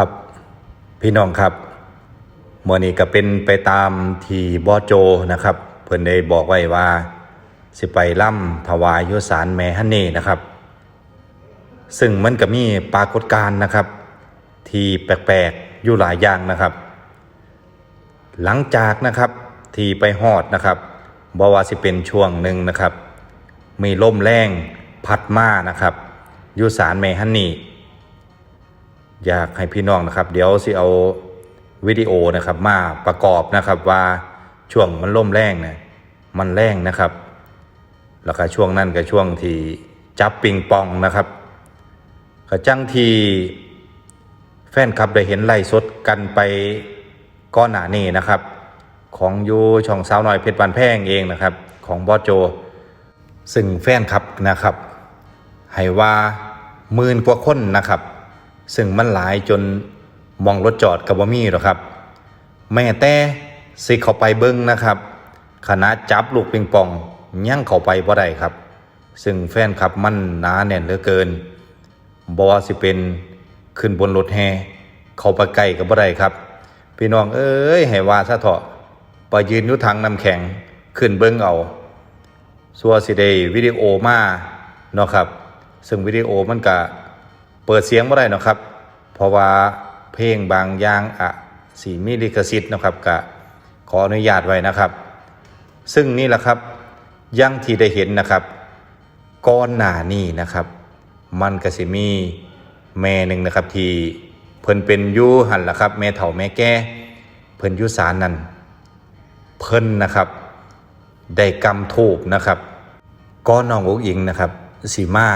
ครับ พี่น้องครับเมื่อนี้ก็เป็นไปตามที่บอโจนะครับ เพิ่นได้บอกไว้ว่า สิไปล่ำถวายยุสารแม่ฮันนี่นะครับ ซึ่งมันก็มีปรากฏการณ์นะครับ ที่แปลกๆอยู่หลายอย่างนะครับ หลังจากนะครับที่ไปฮอดนะครับบว่าสิเป็นช่วงหนึ่งนะครับ มีลมแรงพัดมานะครับยุสารแม่ฮันนี่ อยากให้พี่น้องนะครับ เดี๋ยวสิเอาวิดีโอนะครับ มาประกอบนะครับว่าช่วงมันล่มแรงนี่ยมันแรงนะครับ แล้วก็ช่วงนั้นก็ช่วงที่จับปิงปองนะครับก็จังทีแฟนคลับได้เห็นไล่สดกันไปก้อนหนานี่นะครับ ของยูช่องสาวน้อยเพชรบานแพงเองนะครับ ของบอสโจ ซึ่งแฟนคลับนะครับ ให้ว่าหมื่นกว่าคนนะครับ ซึ่งมันหลายจนมองรถจอดกับบ่ามีหรอกครับ แม่แต่สิเข้าไปเบิ้งนะครับคณะจับลูกปิงปองยั่งเข้าไปบ่ได้ครับ ซึ่งแฟนคลับมันหนาแน่นเหลือเกินบ่ว่าสิเป็นขึ้นบนรถแฮเข้าไปใกล้กับบ่ได้ครับ พี่น้องเอ้ยให้ว่าซะเถอะไปยืนอยู่ทางน้ำแข็งขึ้นเบิ้งเอาสัวสิได้วิดีโอมาเนาะครับ ซึ่งวิดีโอมันก็ เปิดเสียงไม่ได้นะครับ เพราะว่าเพลงบางอย่างอะสีมีลิขสิทธิ์นะครับก็ขออนุญาตไว้นะครับ ซึ่งนี่แหละครับยังที่ได้เห็นนะครับก้อนหนานี่นะครับ มันกสิมีแม่หนึ่งนะครับที่เพิ่นเป็นยูหันละครับ แม่เฒ่าแม่แก่เพิ่นยุสารนั่นเพิ่นนะครับ ได้กำถูกนะครับก้อนน้องอกอิงนะครับสีมา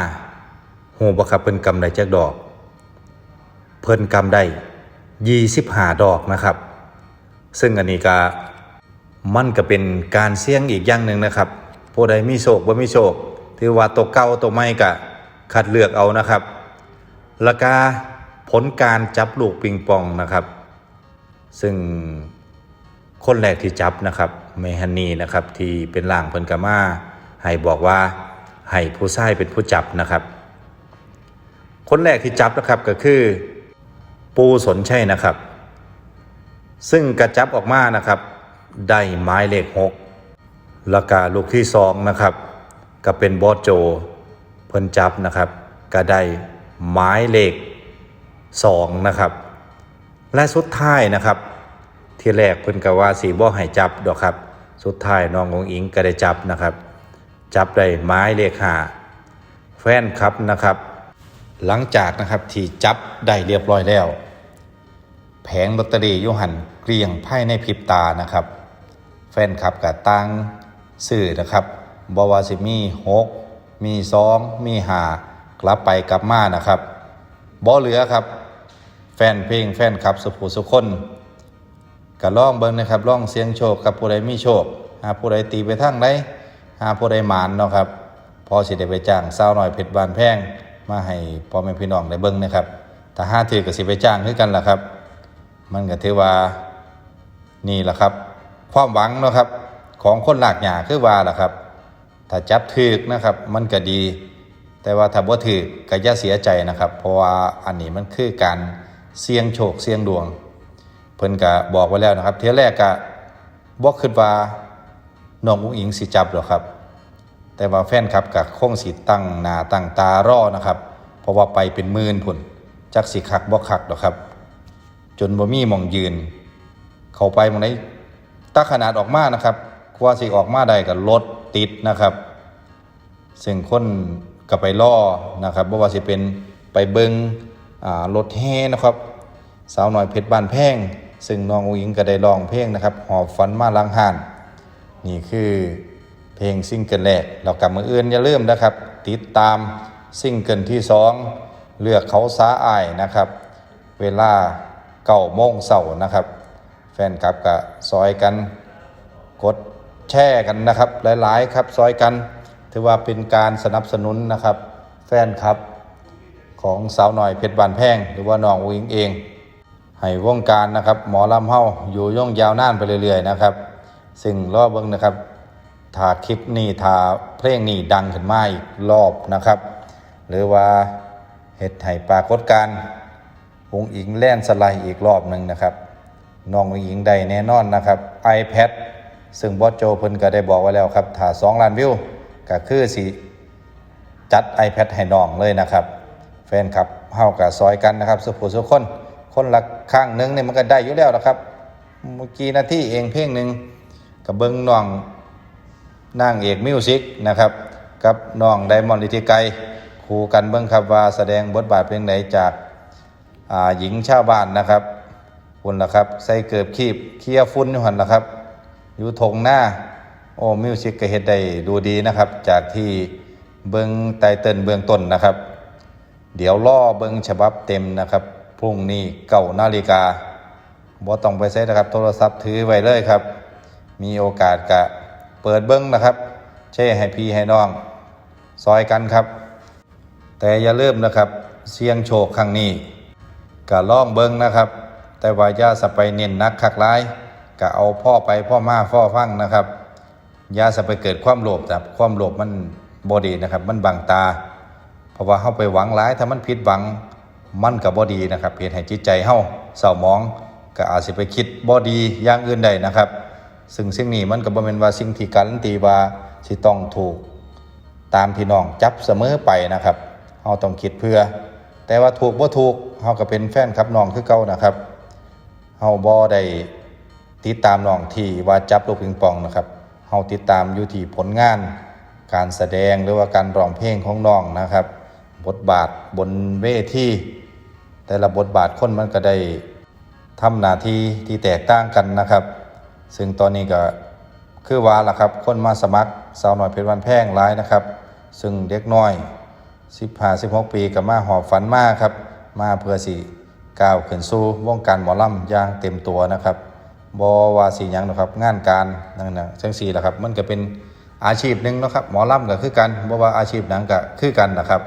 หบครับเพิ่นกำได้จักดอก เพิ่นกำได้ยี่สิบห้าดอกนะครับ ซึ่งอันนี้ก็มันก็เป็นการเสี่ยงอีกอย่างหนึ่งนะครับผู้ใดมีโชคบ่มีโชคถือว่าตัวเก่าตัวใหม่ก็คัดเลือกเอานะครับแล้วก็ผลการจับลูกปิงปองนะครับ ซึ่งคนแรกที่จับนะครับเมฮันนีนะครับที่เป็นล่างเพิ่นกามาให้บอกว่าให้ผู้ชายเป็นผู้จับนะครับ คนแรกที่จับนะครับก็คือ ปูสนใช่นะครับ ซึ่งกระจับออกมานะครับได้ไม้เลขหกแล้วก็ลูกที่สองนะครับ ก็เป็นบอสโจเพิ่นจับนะครับก็ได้ไม้เลขสองนะครับ และสุดท้ายนะครับ ที่แรกเพิ่นก็ว่าสีบ่ให้จับดอกครับ สุดท้ายน้ององอิงก็ได้จับนะครับ จับได้ไม้เลขห้าแฟนครับนะครับ หลังจากนะครับที่จับได้เรียบร้อยแล้ว แผงลอตเตอรี่ยุหันเกลียงภายในพริบตานะครับ แฟนคลับกับตั้งสื่อนะครับบว่าสิมีหกมีสองมีหากลับไปกลับมานะครับบ่เหลือครับ แฟนเพลงแฟนคลับสุภูสุคนก็ล่องเบิ่งนะครับล่องเสียงโชคกับผู้ใดมีโชคหาผู้ใดตีไปทางใดหาผู้ใดหมานเนาะครับพอสิได้ไปจ้างสาวน้อยเพชรบานแพง มาให้พ่อแม่พี่น้องได้เบิ่งนะครับถ้าหาถือก็สิไปจ้างคือกันล่ะครับ มันก็ถือว่านี่แหละครับ ความหวังเนาะครับ ของคนหลากหยาคือว่าล่ะครับ ถ้าจับถือนะครับ มันก็ดี แต่ว่าถ้าบ่ถือก็อย่าเสียใจนะครับ เพราะว่าอันนี้มันคือการเสี่ยงโชคเสี่ยงดวง เพิ่นก็บอกไว้แล้วนะครับ เทียแรกก็บอกคิดว่าน้องอุ้งอิงสิจับหรอกครับ แต่ว่าแฟนครับก็คงสิตั้งหน้าตั้งตารอนะครับ เพราะว่าไปเป็นหมื่นพุ่นจักสิคักบ่คักหรอกครับ จนบ่มีมองยืน เข้าไปมองไหนตาขนาดออกมานะครับกว่าสิออกมาได้ก็รถติดนะครับ ซึ่งคนก็ไปล่อนะครับบ่ว่าสิเป็นไปเบิงรถแห่นะครับ สาวน้อยเพชรบ้านแพงซึ่งน้องอุ๋งก็ได้ร้องเพลงนะครับหอบฝันมาลังหานนี่คือ เพลงซิงเกิลแรกเรากลับมืออื่นอย่าลืมนะครับ ติดตามซิงเกิลที่สองเลือกเขาสาอายนะครับ เวลาเก่าโมงเสาร์นะครับ แฟนคลับก็ซอยกันกดแช่กันนะครับ หลายๆครับซอยกัน ถือว่าเป็นการสนับสนุนนะครับ แฟนครับของสาวหน่อยเพชรบานแพงหรือว่าน้องอุ๋งอิงเอง ให้วงการนะครับ หมอลำเฮาอยู่ย่องยาวนานไปเรื่อยๆนะครับซึ่งรอบเบิ้งนะครับ ถ้าคลิปนี้ถ้าเพลงนี้ดังขึ้นมาอีกรอบนะครับ หรือว่าเฮ็ดให้ปรากฏการณ์องค์อิงแล่นสไลด์อีกรอบหนึ่งนะครับน้ององอิงได้แน่นอนนะครับ iPad ซึ่งบอสโจเพิ่นก็ได้บอกไว้แล้วครับถ้า2ล้านวิวก็คือสิจัด iPad ให้น้องเลยนะครับ แฟนครับเฮากับซอยกันนะครับสุผู้สุคน คนละข้างนึงนี่มันก็ได้อยู่แล้วนะครับเมื่อกี้นาทีเองเพลงหนึ่งกับเบิ้งน้อง นางเอกมิวสิกนะครับ กับน้องไดมอนด์ลิติไกคู่กันเบิ้งครับว่าแสดงบทบาทเพลงไหนจากาหญิงชาวบ้านนะครับคุณล่ะครับ ใส่เกือบคีบเคลียฟุ้นอยู่หันล่ะครับ อยู่ทงหน้า โอ้มิวสิกก็เฮ็ดได้ดูดีนะครับ จากที่เบิงไตเติลเบื้องต้นนะครับ เดี๋ยวล่อเบิงฉบับเต็มนะครับ พรุ่งนี้เก้านาฬิกาบ่ต้องไปใช้นะครับ โทรศัพท์ถือไว้เลยครับ มีโอกาสกะ เปิดเบิ้งนะครับ แช่ให้พี่ให้น้อง ซอยกันครับ แต่อย่าลืมนะครับ เสียงโชคครั้งนี้ก็ล่องเบิ้งนะครับ แต่ว่าอย่าสไปเน้นนักคักร้ายก็เอาพ่อไปพ่อมาพ่อฟังนะครับอย่าสไปเกิดความโลภครับความโลภมันบอดีนะครับ มันบังตา เพราะว่าเฮาไปหวังหลายถ้ามันผิดหวังมันก็บ่ดีนะครับเฮ็ดให้จิตใจเฮาเศร้ามอง ก็อาจสิไปคิดบ่ดีอย่างอื่นได้นะครับ ซึ่งสิ่งนี้มันก็บ่แม่นว่าสิ่งที่การันตีว่าสิต้องถูกตามที่น้องจับเสมอไปนะครับเฮาต้องคิดเพื่อ แต่ว่าถูกบ่ถูกเฮาก็เป็นแฟนครับน้องคือเก่านะครับเฮาบ่ได้ติดตามน้องที่ว่าจับลูกปิงปองนะครับเฮาติดตามอยู่ที่ผลงาน การแสดงหรือว่าการร้องเพลงของน้องนะครับ บทบาทบนเวทีแต่ละบทบาทคนมันก็ได้ทำหน้าที่ที่แตกต่างกันนะครับ ซึ่งตอนนี้ก็คือว่าล่ะครับ คนมาสมัครสาวน้อยเพชรวันแพงหลายนะครับ ซึ่งเด็กน้อย15 16 ปีก็มาหอบฝันมาครับ มาเพื่อสิก้าวขึ้นสู่วงการหมอลำอย่างเต็มตัวนะครับบอว่าสิหยังนะครับ งานการนั่นนะจังสี่ละครับ มันก็เป็นอาชีพหนึ่งนะครับ หมอลำก็คือกันบ่ว่าอาชีพหนังก็คือกันนะครับ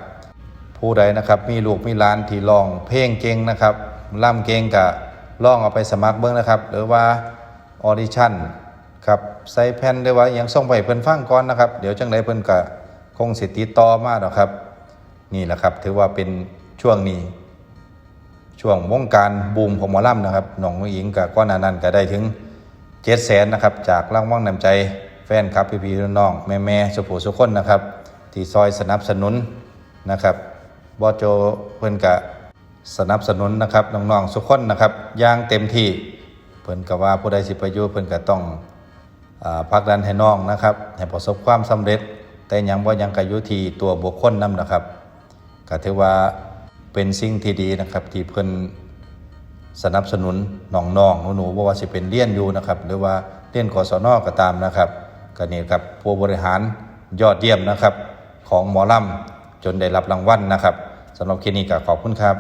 ผู้ใดนะครับ มีลูกมีหลานที่ร้องเพลงเก่งนะครับล่ำเก่งก็ลองเอาไปสมัครเบิ่งนะครับ หรือว่า ออดิชั่นครับใส่แผ่นหรือว่ายังส่งไปเพิ่นฟังก่อนนะครับ เดี๋ยวจังไดเพิ่นก็คงสิติดต่อมาดอกครับ นี่แหละครับ ถือว่าเป็นช่วงนี้ ช่วงวงการบูมของหมอลำนะครับน้องหญิงกับก้อนนานั้นก็ได้ถึงเจ็ดแสนนะครับ จากรางวัลนำใจแฟนครับพี่พี่ๆน้องๆแม่แม่ๆสุภูสุคนนะครับที่ซอยสนับสนุนนะครับบอโจเพิ่นกะสนับสนุนนะครับน้องๆสุคนนะครับอย่างเต็มที่ เพิ่นก็ว่าผู้ใดสิไปอยู่เพิ่นก็ต้องอพักดันให้น้องนะครับให้ประสบความสำเร็จ แต่ยังบ่ายังก็อยู่ที่ตัวบุคคลนํนะครับก็ถือว่าเป็นสิ่งที่ดีนะครับที่เพิ่นสนับสนุนน้องๆหนูๆบ่ว่าสิเป็นเรียนอยู่นะครับ หรือว่าเรียนกศนก็ตามนะครับก็นี่ครับผู้บริหารยอดเยี่ยมนะครับ ของหมอลำจนได้รับรางวัลนะครับสำหรับคลินี้ก็ขอบคุณครับ